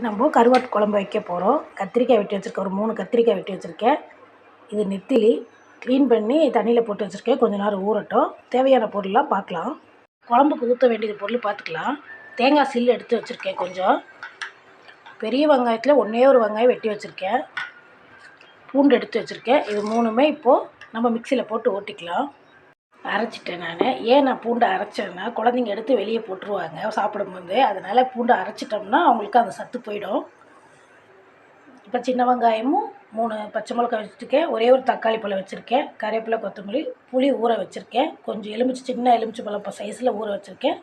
நம்ம கருவாட்டு குழம்பு வைக்க போகிறோம் கத்திரிக்காய் வெட்டி வச்சுருக்கேன். ஒரு மூணு கத்திரிக்காய் வெட்டி வச்சுருக்கேன். இது நெத்திலி. க்ளீன் பண்ணி தண்ணியில் போட்டு வச்சுருக்கேன். கொஞ்ச நேரம் ஊறட்டும். தேவையான பொருள்லாம் பார்க்கலாம். குழம்புக்கு ஊற்ற வேண்டிய பொருள் பார்த்துக்கலாம். தேங்காய் சில்லு எடுத்து வச்சுருக்கேன் கொஞ்சம். பெரிய வெங்காயத்தில் ஒன்றே ஒரு வெங்காயம் வெட்டி வச்சுருக்கேன். பூண்டு எடுத்து வச்சுருக்கேன். இது மூணுமே இப்போது நம்ம மிக்சியில் போட்டு ஓட்டிக்கலாம். அரைச்சிட்டேன் நான். ஏன் நான் பூண்டை அரைச்சேன்னா குழந்தைங்க எடுத்து வெளியே போட்டுருவாங்க சாப்பிடும்போது. அதனால் பூண்டை அரைச்சிட்டோம்னா அவங்களுக்கு அந்த சத்து போயிடும். இப்போ சின்ன வெங்காயமும் மூணு பச்சை மிளகாய் வச்சுருக்கேன். ஒரே ஒரு தக்காளி பழம் வச்சுருக்கேன். கறிவேப்பிலை கொத்தமல்லி புளி ஊற வச்சுருக்கேன். கொஞ்சம் எலுமிச்சு சின்ன எலுமிச்சு பழம் சைஸில் ஊற வச்சுருக்கேன்.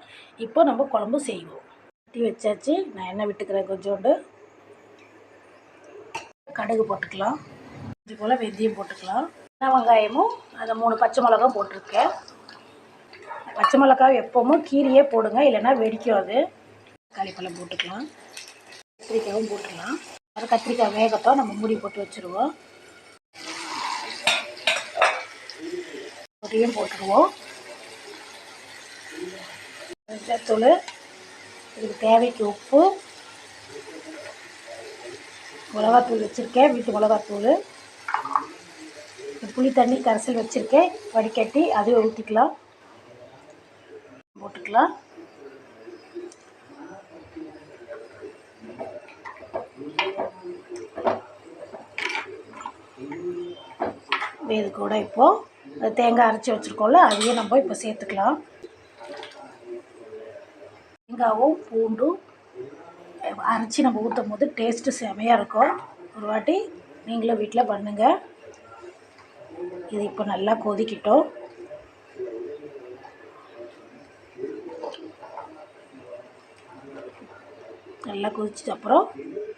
இப்போ நம்ம குழம்பு செய்வோம். கட்டி வச்சாச்சு. நான் எண்ணெய் விட்டுக்கிறேன் கொஞ்சோண்டு. கடுகு போட்டுக்கலாம். இது போல் வெந்தயம் போட்டுக்கலாம். சின்ன வெங்காயமும் அந்த மூணு பச்சை மிளகாவும் போட்டிருக்கேன். பச்சை மிளகாய் எப்போவும் கீரியே போடுங்க இல்லைன்னா வெடிக்கும் அது தக்காளி பழம் போட்டுக்கலாம். கத்திரிக்காயும் போட்டுக்கலாம். அது கத்திரிக்காய் வேகட்டும் நம்ம மூடி போட்டு வச்சுருவோம். பொடியும் போட்டுருவோம். தூள் இதுக்கு தேவைக்கு உப்பு. மிளகாத்தூள் வச்சுருக்கேன் வீட்டு மிளகாத்தூள். புளி தண்ணி கரைசல் வச்சுருக்கேன். வடிகட்டி அதையும் ஊற்றிக்கலாம் போட்டுக்கலாம். இது கூட இப்போது தேங்காய் அரைச்சி வச்சுருக்கோம்ல அதையும் நம்ம இப்போ சேர்த்துக்கலாம். தேங்காவும் பூண்டும் அரைச்சி நம்ம ஊற்றும் போது டேஸ்ட்டு செமையாக இருக்கும். ஒரு வாட்டி நீங்களும் வீட்டில் பண்ணுங்கள் இது இப்போ நல்லா கொதிக்கிட்டோம். நல்லா கொதிச்சிட்ட அப்புறம்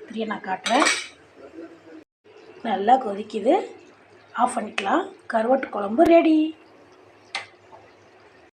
திரும்ப நான் காட்டுறேன். நல்லா கொதிக்குது. ஆஃப் பண்ணிக்கலாம். கருவாட்டு குழம்பு ரெடி